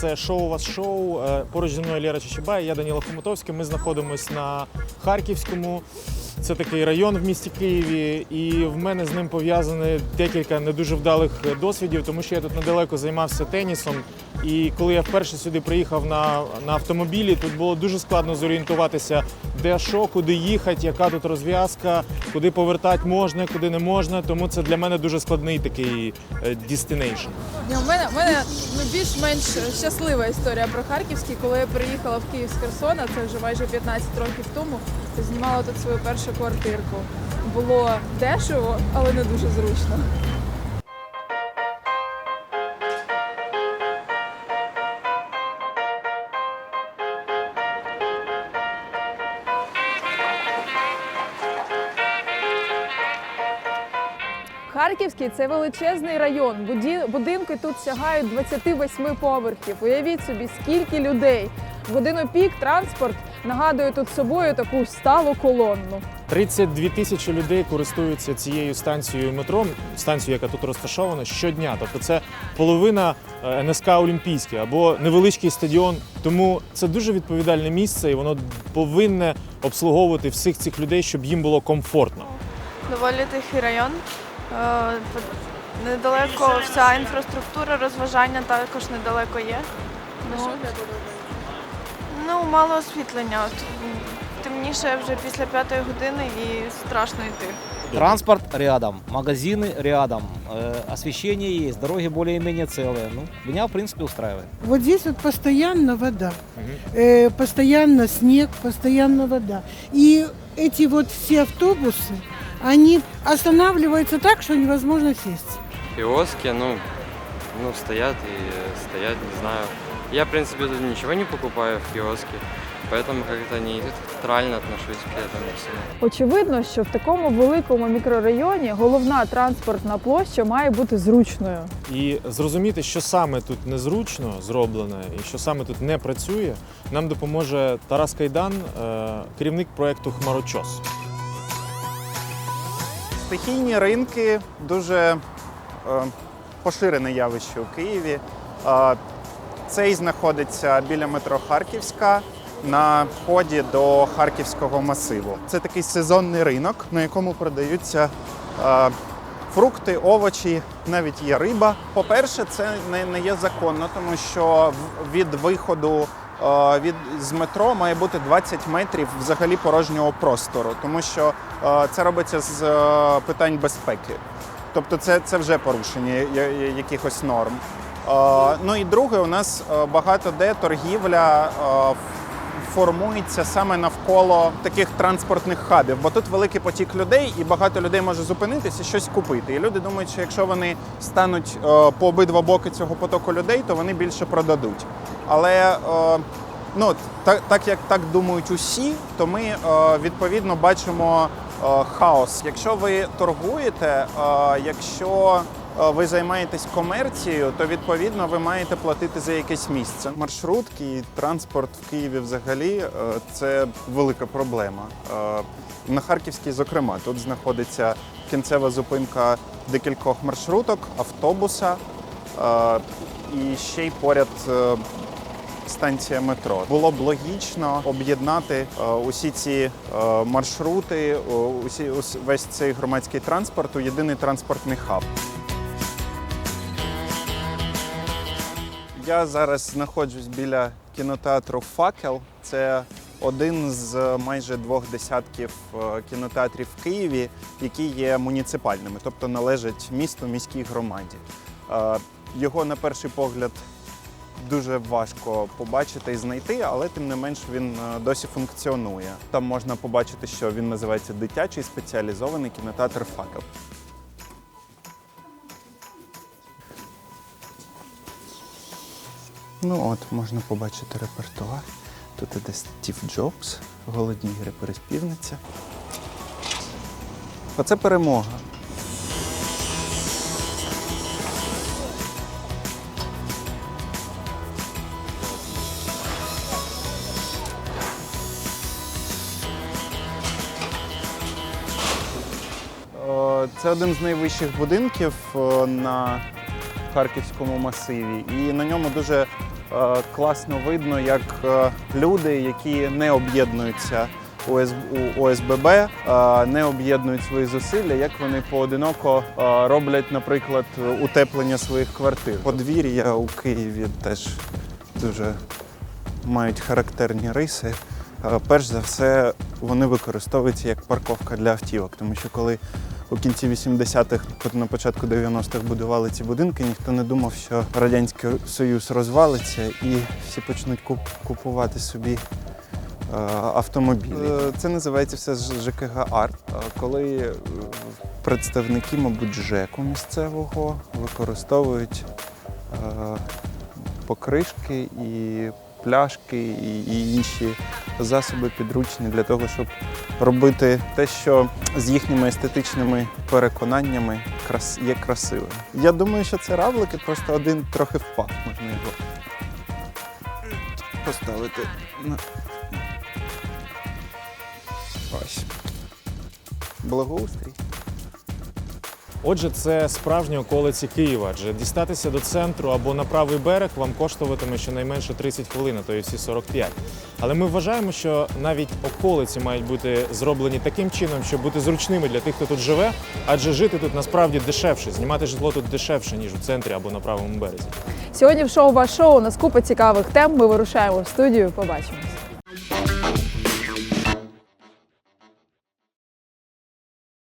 Це шоу вас шоу. Е, Поруч зі мною Лєра Чечебай, я Даніло Хомутовський. Ми знаходимося на Харківському. Це такий район в місті Києві, і в мене з ним пов'язані декілька не дуже вдалих досвідів, тому що я тут недалеко займався тенісом. І коли я вперше сюди приїхав на, на автомобілі, тут було дуже складно зорієнтуватися, де що, куди їхати, яка тут розв'язка, куди повертати можна, куди не можна. Тому це для мене дуже складний такий е, destination. Ні, У мене, у мене ну, більш-менш щаслива історія про Харківський. Коли я приїхала в Київ з Херсона, це вже майже 15 років тому, то знімала тут свою першу квартирку. Було дешево, але не дуже зручно. Харківський це величезний район. Будинки тут сягають 28 поверхів. Уявіть собі, скільки людей. В годину пік транспорт нагадує тут собою таку сталу колонну. 32 тисячі людей користуються цією станцією метро, станцією, яка тут розташована, щодня. Тобто це половина е, НСК Олімпійський або невеличкий стадіон. Тому це дуже відповідальне місце, і воно повинне обслуговувати всіх цих людей, щоб їм було комфортно. Доволі тихий район. Е, по- Недалеко вся інфраструктура, розважання також недалеко є. Ну, ну мало освітлення. От, м, темніше вже після п'ятої години і страшно йти. Транспорт рядом, магазины рядом, э, освещение есть, дороги более-менее целые. Ну, меня, в принципе, устраивает. Вот здесь вот постоянно вода, э, постоянно снег, постоянно вода. И эти вот все автобусы, они останавливаются так, что невозможно сесть. Киоски, ну, ну, стоят и э, стоят, не знаю. Я, в принципе, тут ничего не покупаю в киоске, поэтому как-то нейтрально отношусь к этому всему. Очевидно, що в такому великому мікрорайоні головна транспортна площа має бути зручною. І зрозуміти, що саме тут незручно зроблено і що саме тут не працює, нам допоможе Тарас Кайдан, е, керівник проекту Хмарочос. Стихійні ринки дуже е, поширене явище у Києві. Е, цей знаходиться біля метро Харківська на вході до Харківського масиву. Це такий сезонний ринок, на якому продаються е, фрукти, овочі, навіть є риба. По-перше, це не, є законно, тому що від виходу від з метро має бути 20 метрів взагалі порожнього простору, тому що е, це робиться з е, питань безпеки. Тобто, це, це вже порушення якихось норм. Е, Ну і друге, у нас е, багато де торгівля е, формується саме навколо таких транспортних хабів, бо тут великий потік людей, і багато людей може зупинитися і щось купити. І люди думають, що якщо вони стануть е, по обидва боки цього потоку людей, то вони більше продадуть. Але е, ну, так, так як так думають усі, то ми е, відповідно бачимо е, хаос. Якщо ви торгуєте, якщо ви займаєтесь комерцією, то відповідно ви маєте платити за якесь місце. Маршрутки і транспорт в Києві взагалі це велика проблема. На Харківській, зокрема, тут знаходиться кінцева зупинка декількох маршруток, автобуса і ще й поряд. Е, Станція метро було б логічно об'єднати е, усі ці е, маршрути, усі весь цей громадський транспорт у єдиний транспортний хаб. Я зараз знаходжусь біля кінотеатру Факел. Це один з майже двох десятків е, кінотеатрів в Києві, які є муніципальними, тобто належать місту міській громаді. Е, Його на перший погляд дуже важко побачити і знайти, але тим не менш він е, досі функціонує. Там можна побачити, що він називається дитячий спеціалізований кінотеатр Факел. Ну от, можна побачити репертуар. Тут іде Стів Джобс, голодні ігри переспівниця. Оце перемога. Це один з найвищих будинків е, на Харківському масиві, і на ньому дуже е, класно видно, як е, люди, які не об'єднуються у ОСББ, не об'єднують свої зусилля, як вони поодиноко роблять, наприклад, утеплення своїх квартир. Подвір'я у Києві теж дуже мають характерні риси. Перш за все, вони використовуються як парковка для автівок, тому що коли у кінці 80-х, на початку 90-х будували ці будинки, ніхто не думав, що Радянський Союз розвалиться і всі почнуть куп- купувати собі е, автомобілі. Е, Це називається все ЖКГ Арт. Е, Коли представники, мабуть, ЖЕКу місцевого використовують покришки і пляшки і інші засоби підручні для того, щоб робити те, що з їхніми естетичними переконаннями є красивим. Я думаю, що це равлики, просто один трохи впав. Можна його поставити на. Ось. Благоустрій. Отже, це справжні околиці Києва. Адже дістатися до центру або на правий берег вам коштуватиме щонайменше 30 хвилин, а то і всі 45. Але ми вважаємо, що навіть околиці мають бути зроблені таким чином, щоб бути зручними для тих, хто тут живе, адже жити тут насправді дешевше, знімати житло тут дешевше, ніж у центрі або на правому березі. Сьогодні в шоу ваш шоу у нас купа цікавих тем. Ми вирушаємо в студію. Побачимось.